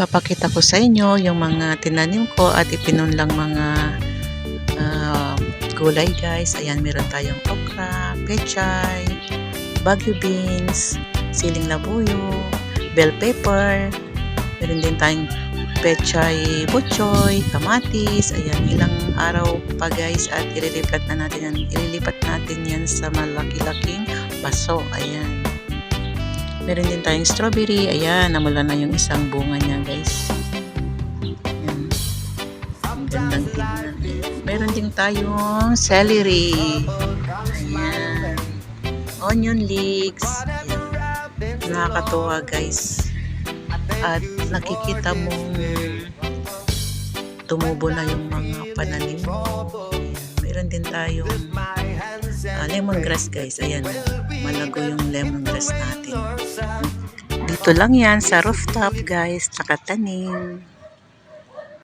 Papakita ko sa inyo yung mga tinanim ko at ipinunlang mga ah, gulay guys. Ayan, meron tayong okra, pechay, bagu beans, siling labuyo, bell pepper. Meron din tayong pechay butchoy, kamatis. Ayan, ilang araw pa guys at ililipat na natin yan. Ililipat natin yan sa malaki-laking baso. Ayan. Meron din tayong strawberry. Ayan, namula na yung isang bunga niya, guys. Ayan. Ang gandang. Meron din tayong celery. Ayan. Onion leeks. Ayan. Nakakatuwa, guys. At nakikita mong tumubo na yung mga pananim. Ayan. Meron din tayong ah, lemongrass, guys. Ayan. Malago yung lemongrass natin. Dito lang yan sa rooftop guys, nakatanim.